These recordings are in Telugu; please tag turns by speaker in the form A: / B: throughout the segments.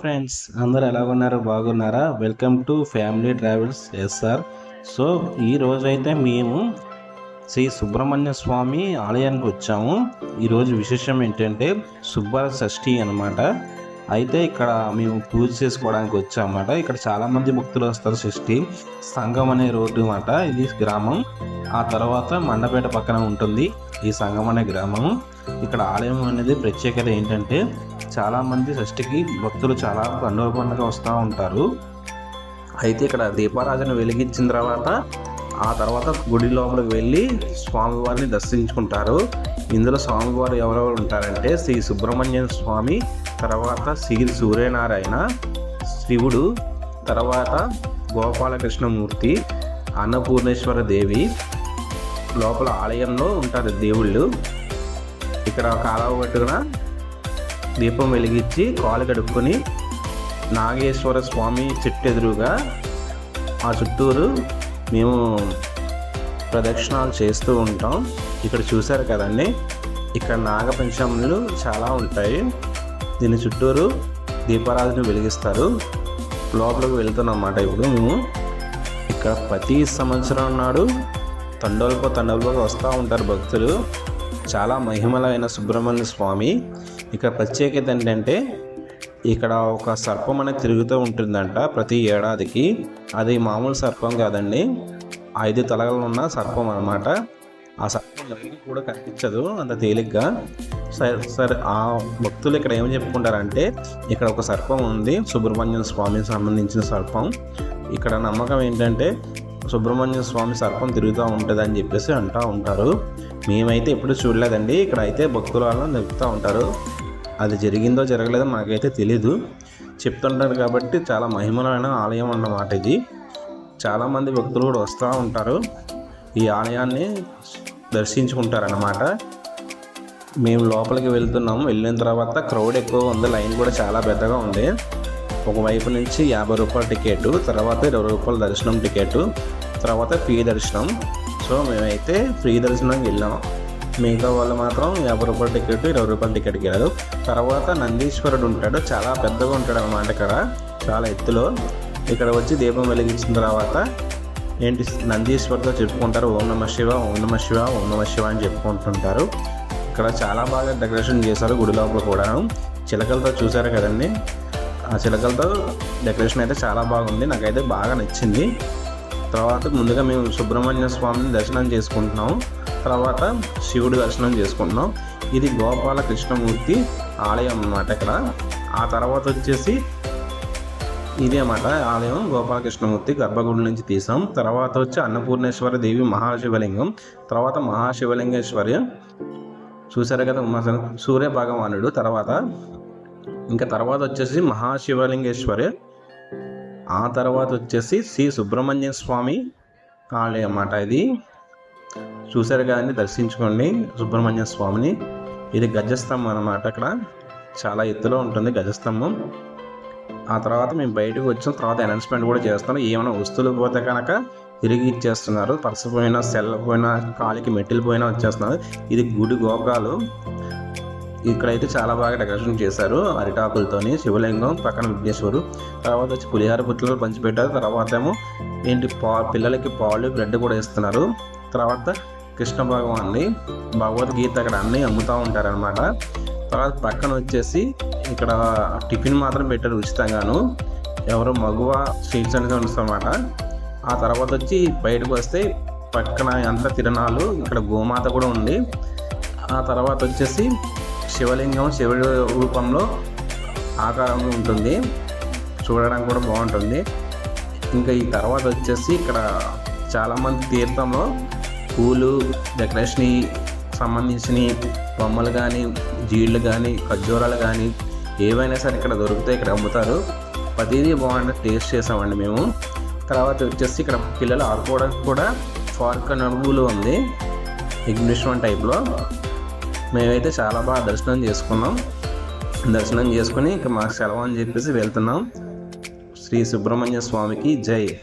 A: ఫ్రెండ్స్ అందరు ఎలా ఉన్నారు బాగున్నారా welcome to family travels S R so ఈ రోజైతే మేము శ్రీ సుబ్రహ్మణ్య స్వామి ఆలయానికి వచ్చాము. ఈరోజు విశేషం ఏంటంటే సుబ్బర షష్ఠి అనమాట అయితే ఇక్కడ మేము పూజ చేసుకోవడానికి వచ్చామన్నమాట. ఇక్కడ చాలామంది భక్తులు వస్తారు షష్ఠి. సంఘం అనే రోడ్డు అన్నమాట. ఇది గ్రామం. ఆ తర్వాత మండపేట పక్కన ఉంటుంది. ఈ సంఘం అనే గ్రామం. ఇక్కడ ఆలయం అనేది ప్రత్యేకత ఏంటంటే చాలామంది షష్టికి షష్ఠికి భక్తులు చాలా పండుగ పండుగ వస్తూ ఉంటారు. అయితే ఇక్కడ దీపారాజను వెలిగించిన తర్వాత ఆ తర్వాత గుడి లోపలికి వెళ్ళి స్వామివారిని దర్శించుకుంటారు. ఇందులో స్వామివారు ఎవరెవరు ఉంటారంటే శ్రీ సుబ్రహ్మణ్యం స్వామి తర్వాత శ్రీ సూర్యనారాయణ శివుడు తర్వాత గోపాలకృష్ణమూర్తి అన్నపూర్ణేశ్వర దేవి లోపల ఆలయంలో ఉంటారు దేవుళ్ళు. ఇక్కడ కాలువ పట్టుకున దీపం వెలిగించి కాలు గడుపుకొని నాగేశ్వర స్వామి చెట్టు ఎదురుగా ఆ చుట్టూరు మేము ప్రదక్షిణాలు చేస్తూ ఉంటాం. ఇక్కడ చూశారు కదండి? ఇక్కడ నాగపంచములు చాలా ఉంటాయి. దీని చుట్టూరు దీపారాధన వెలిగిస్తారు. లోపలికి వెళ్తున్నాం అన్నమాట ఇప్పుడు మేము. ఇక్కడ ప్రతి సంవత్సరం నాడు తండోల్ప తండోల్పగా వస్తూ ఉంటారు భక్తులు. చాలా మహిమలైన సుబ్రహ్మణ్య స్వామి. ఇక్కడ ప్రత్యేకత ఏంటంటే ఇక్కడ ఒక సర్పం అనేది తిరుగుతూ ఉంటుందంట ప్రతి ఏడాదికి. అది మామూలు సర్పం కాదండి. ఐదు తలగలు ఉన్న సర్పం అన్నమాట. ఆ సర్పం ఎవరికి కూడా కనిపించదు అంత తేలిగ్గా. సరే సరే ఆ భక్తులు ఇక్కడ ఏం చెప్పుకుంటారంటే ఇక్కడ ఒక సర్పం ఉంది సుబ్రహ్మణ్య స్వామికి సంబంధించిన సర్పం. ఇక్కడ నమ్మకం ఏంటంటే సుబ్రహ్మణ్య స్వామి సర్పం తిరుగుతూ ఉంటుంది అని చెప్పేసి అంటూ ఉంటారు. మేమైతే ఎప్పుడు చూడలేదండి. ఇక్కడ అయితే భక్తుల వాళ్ళని చెప్తూ ఉంటారు. అది జరిగిందో జరగలేదో మాకైతే తెలీదు. చెప్తుంటారు కాబట్టి చాలా మహిమలైన ఆలయం అన్నమాట ఇది. చాలామంది భక్తులు కూడా వస్తూ ఉంటారు. ఈ ఆలయాన్ని దర్శించుకుంటారన్నమాట. మేము లోపలికి వెళ్తున్నాము. వెళ్ళిన తర్వాత క్రౌడ్ ఎక్కువ ఉంది. లైన్ కూడా చాలా పెద్దగా ఉంది. ఒకవైపు నుంచి యాభై రూపాయల టికెట్ తర్వాత ఇరవై రూపాయల దర్శనం టికెట్. తర్వాత ఫ్రీ దర్శనం సో మేమైతే ఫ్రీ దర్శనంకి వెళ్ళాం. మిగతా వాళ్ళు మాత్రం యాభై రూపాయల టికెట్ ఇరవై రూపాయల టికెట్కి వెళ్ళారు తర్వాత నందీశ్వరుడు ఉంటాడు. చాలా పెద్దగా ఉంటాడు అనమాట ఇక్కడ చాలా ఎత్తులో. ఇక్కడ వచ్చి దీపం వెలిగించిన తర్వాత ఏంటి నందీశ్వరుతో చెప్పుకుంటారు ఓం నమ శివ ఓం నమ శివ ఓం నమ శివ అని చెప్పుకుంటుంటారు. ఇక్కడ చాలా బాగా డెకరేషన్ చేశారు గుడి లోపల కూడా చిలకలతో చూసారు కదండి. ఆ చిలకలతో డెకరేషన్ అయితే చాలా బాగుంది. నాకైతే బాగా నచ్చింది. తర్వాత ముందుగా మేము సుబ్రహ్మణ్య స్వామిని దర్శనం చేసుకుంటున్నాము తర్వాత శివుడు దర్శనం చేసుకుంటున్నాం. ఇది గోపాల కృష్ణమూర్తి ఆలయం అన్నమాట ఇక్కడ. ఆ తర్వాత వచ్చేసి ఇదే అన్నమాట ఆలయం గోపాలకృష్ణమూర్తి గర్భగుడి నుంచి తీసాం. తర్వాత వచ్చి అన్నపూర్ణేశ్వర దేవి మహాశివలింగం. తర్వాత మహాశివలింగేశ్వరి చూసారు కదా సూర్య భగవానుడు తర్వాత ఇంకా తర్వాత వచ్చేసి మహాశివలింగేశ్వరి ఆ తర్వాత వచ్చేసి శ్రీ సుబ్రహ్మణ్య స్వామి ఆలయం అన్నమాట ఇది. చూసారు కదండి దర్శించుకోండి సుబ్రహ్మణ్య స్వామిని. ఇది గజస్తంభం అన్నమాట అక్కడ. చాలా ఎత్తులో ఉంటుంది గజస్తంభం. ఆ తర్వాత మేము బయటకు వచ్చిన తర్వాత అనౌన్స్మెంట్ కూడా చేస్తాం ఏమైనా వస్తువులు పోతే కనుక తిరిగి ఇచ్చేస్తున్నారు. పర్సు పోయినా సెల్ పోయినా కాలికి మెట్టిల్ పోయినా వచ్చేస్తున్నారు. ఇది గుడి గోపురాలు. ఇక్కడైతే చాలా బాగా డెకరేషన్ చేశారు. అరిటాకులతోని శివలింగం పక్కన విఘ్నేశ్వరు తర్వాత వచ్చి పులిహార పుట్లలు పంచిపెట్టారు. తర్వాత ఏమో ఏంటి పా పిల్లలకి పాలు బ్రెడ్ కూడా ఇస్తున్నారు తర్వాత కృష్ణ భగవాన్ని భగవద్గీత అక్కడ అన్నీ అమ్ముతూ ఉంటారనమాట తర్వాత పక్కన వచ్చేసి ఇక్కడ టిఫిన్ మాత్రం పెట్టారు ఉచితంగాను. ఎవరో మగువ స్వీట్స్ అనేది ఉంటుందన్నమాట. ఆ తర్వాత వచ్చి బయటకు వస్తే పక్కన అంత తిరణాలు ఇక్కడ గోమాత కూడా ఉంది. ఆ తర్వాత వచ్చేసి శివలింగం శివుడి రూపంలో ఆకారంలో ఉంటుంది. చూడడానికి కూడా బాగుంటుంది. ఇంకా ఈ తర్వాత వచ్చేసి ఇక్కడ చాలామంది తీర్థంలో పూలు డెకరేషన్ సంబంధించిన బొమ్మలు కానీ జీళ్ళు కానీ ఖర్జూరాలు కానీ ఏవైనా సరే ఇక్కడ దొరుకుతాయి ఇక్కడ అమ్ముతారు. ప్రతిదీ బాగుంటుంది టేస్ట్ చేసామండి మేము. తర్వాత వచ్చేసి ఇక్కడ పిల్లలు ఆడుకోవడానికి కూడా పార్క్ నడుగులు ఉంది. ఎగ్జిబిషన్ టైప్లో. మేమైతే చాలా బాగా దర్శనం చేసుకున్నాం. దర్శనం చేసుకుని ఇంకా మాకు సెలవు అని చెప్పేసి వెళ్తున్నాం. శ్రీ సుబ్రహ్మణ్య స్వామికి జై.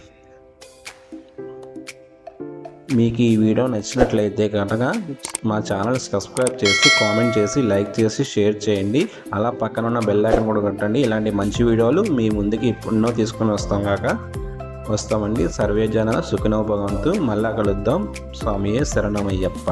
A: మీకు ఈ వీడియో నచ్చినట్లయితే కనుక మా ఛానల్ సబ్స్క్రైబ్ చేసి కామెంట్ చేసి లైక్ చేసి షేర్ చేయండి. అలా పక్కన ఉన్న బెల్ ఐకాన్ కూడా కొట్టండి. ఇలాంటి మంచి వీడియోలు మీ ముందుకి ఎన్నో తీసుకొని వస్తాం కాక. వస్తామండి. సర్వే జన సుఖనోభవంతు మళ్ళా కలుద్దాం. స్వామియే శరణమయ్యప్ప.